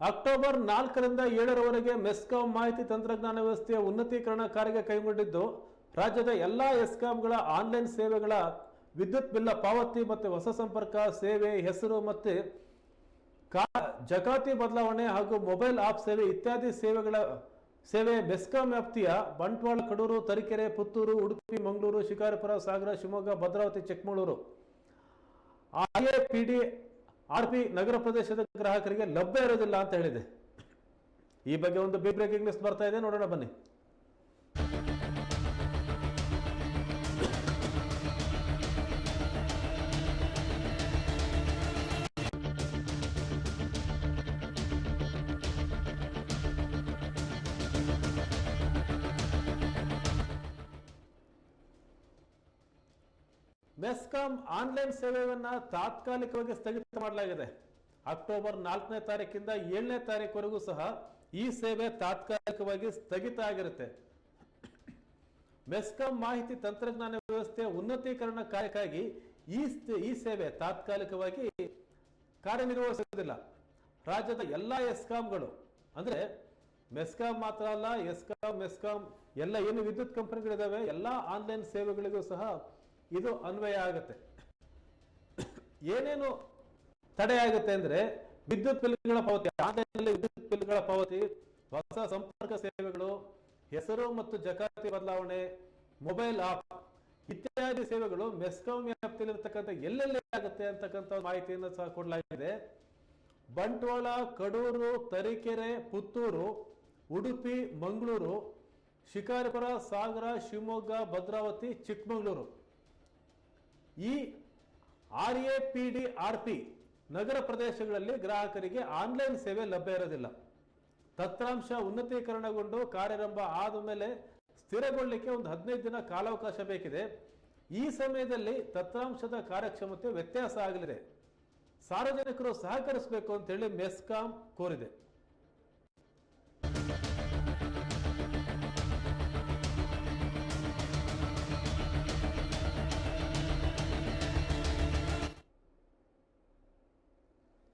October ನಾಲ್ಕರಿಂದ ಏಳರವರೆಗೆ ಮೆಸ್ಕಾಂ ಮಾಹಿತಿ ತಂತ್ರಜ್ಞಾನ ವ್ಯವಸ್ಥೆಯ ಉನ್ನತೀಕರಣ ಕಾರ್ಯ ಕೈಗೊಂಡಿದ್ದು, ರಾಜ್ಯದ ಎಲ್ಲಾ ಎಸ್ಕಾಂಗಳ ಆನ್ಲೈನ್ ಸೇವೆಗಳ ವಿದ್ಯುತ್ ಬಿಲ್ಲ ಪಾವತಿ ಮತ್ತು ಹೊಸ ಸಂಪರ್ಕ ಸೇವೆ ಹೆಸರು ಮತ್ತು ಕಾ ಜಕಾತಿ ಬದಲಾವಣೆ ಹಾಗೂ ಮೊಬೈಲ್ ಆಪ್ ಸೇವೆ ಇತ್ಯಾದಿ ಸೇವೆಗಳ ಸೇವೆ ಬೆಸ್ಕಾಂ ವ್ಯಾಪ್ತಿಯ Bantwal, Kadur, Tarikere, Puttur, Udupi, Mangaluru, Shikaripura, Sagara, Shivamogga, Bhadravati, Chikkamagaluru. IAPD R P ನಗರ ಪ್ರದೇಶದ ಗ್ರಾಹಕರಿಗೆ ಲಭ್ಯ ಇರೋದಿಲ್ಲ ಅಂತ ಹೇಳಿದೆ. ಈ ಬಗ್ಗೆ ಒಂದು ಬಿ ಬ್ರೇಕಿಂಗ್ ಲಿಸ್ಟ್ ಬರ್ತಾ ಇದೆ, ನೋಡೋಣ ಬನ್ನಿ. ಮೆಸ್ಕಾಂ ಆನ್ಲೈನ್ ಸೇವೆಯನ್ನು ತಾತ್ಕಾಲಿಕವಾಗಿ ಸ್ಥಗಿತ ಮಾಡಲಾಗಿದೆ. ಅಕ್ಟೋಬರ್ ನಾಲ್ಕನೇ ತಾರೀಕಿಂದ ಏಳನೇ ತಾರೀಕುವರೆಗೂ ಸಹ ಈ ಸೇವೆ ತಾತ್ಕಾಲಿಕವಾಗಿ ಸ್ಥಗಿತ ಆಗಿರುತ್ತೆ. ಮೆಸ್ಕಾಂ ಮಾಹಿತಿ ತಂತ್ರಜ್ಞಾನ ವ್ಯವಸ್ಥೆಯ ಉನ್ನತೀಕರಣ ಕಾರ್ಯಕ್ಕಾಗಿ ಈ ಈ ಸೇವೆ ತಾತ್ಕಾಲಿಕವಾಗಿ ಕಾರ್ಯನಿರ್ವಹಿಸುವುದಿಲ್ಲ. ರಾಜ್ಯದ ಎಲ್ಲಾ ಎಸ್ಕಾಂಗಳು, ಅಂದ್ರೆ ಮೆಸ್ಕಾಂ ಮಾತ್ರ ಅಲ್ಲ, ಎಸ್ಕಾಂ, ಮೆಸ್ಕಾಂ, ಎಲ್ಲ ಏನು ವಿದ್ಯುತ್ ಕಂಪನಿಗಳಿದಾವೆ, ಎಲ್ಲ ಆನ್ಲೈನ್ ಸೇವೆಗಳಿಗೂ ಸಹ ಇದು ಅನ್ವಯ ಆಗುತ್ತೆ. ಏನೇನು ತಡೆ ಆಗುತ್ತೆ ಅಂದ್ರೆ ವಿದ್ಯುತ್ ಬಿಲ್ಗಳ ಪಾವತಿ. ಆನ್ಲೈನ್ ವಿದ್ಯುತ್ ಬಿಲ್ಗಳ ಪಾವತಿ, ಹೊಸ ಸಂಪರ್ಕ ಸೇವೆಗಳು, ಹೆಸರು ಮತ್ತು ಜಕಾತಿ ಬದಲಾವಣೆ, ಮೊಬೈಲ್ ಆಪ್ ಇತ್ಯಾದಿ ಸೇವೆಗಳು ಮೆಸ್ಕಾಂ ವ್ಯಾಪ್ತಿಯಲ್ಲಿರ್ತಕ್ಕಂಥ ಎಲ್ಲೆಲ್ಲಿ ಆಗುತ್ತೆ ಅಂತಕ್ಕಂಥ ಮಾಹಿತಿಯನ್ನು ಸಹ ಕೊಡಲಾಗಿದೆ. ಬಂಟ್ವಾಳ, ಕಡೂರು, ತರೀಕೆರೆ, ಪುತ್ತೂರು, ಉಡುಪಿ, ಮಂಗಳೂರು, ಶಿಕಾರಿಪುರ, ಸಾಗರ, ಶಿವಮೊಗ್ಗ, ಭದ್ರಾವತಿ, ಚಿಕ್ಕಮಗಳೂರು. ಈ R A P D R P ನಗರ ಪ್ರದೇಶಗಳಲ್ಲಿ ಗ್ರಾಹಕರಿಗೆ ಆನ್ಲೈನ್ ಸೇವೆ ಲಭ್ಯ ಇರೋದಿಲ್ಲ. ತತ್ರಾಂಶ ಉನ್ನತೀಕರಣಗೊಂಡು ಕಾರ್ಯಾರಂಭ ಆದ ಮೇಲೆ ಸ್ಥಿರಗೊಳ್ಳಿಕ್ಕೆ ಒಂದು ಹದಿನೈದು ದಿನ ಕಾಲಾವಕಾಶ ಬೇಕಿದೆ. ಈ ಸಮಯದಲ್ಲಿ ತತ್ರಾಂಶದ ಕಾರ್ಯಕ್ಷಮತೆ ವ್ಯತ್ಯಾಸ ಆಗಲಿದೆ. ಸಾರ್ವಜನಿಕರು ಸಹಕರಿಸಬೇಕು ಅಂತೇಳಿ ಮೆಸ್ಕಾಂ ಕೋರಿದೆ.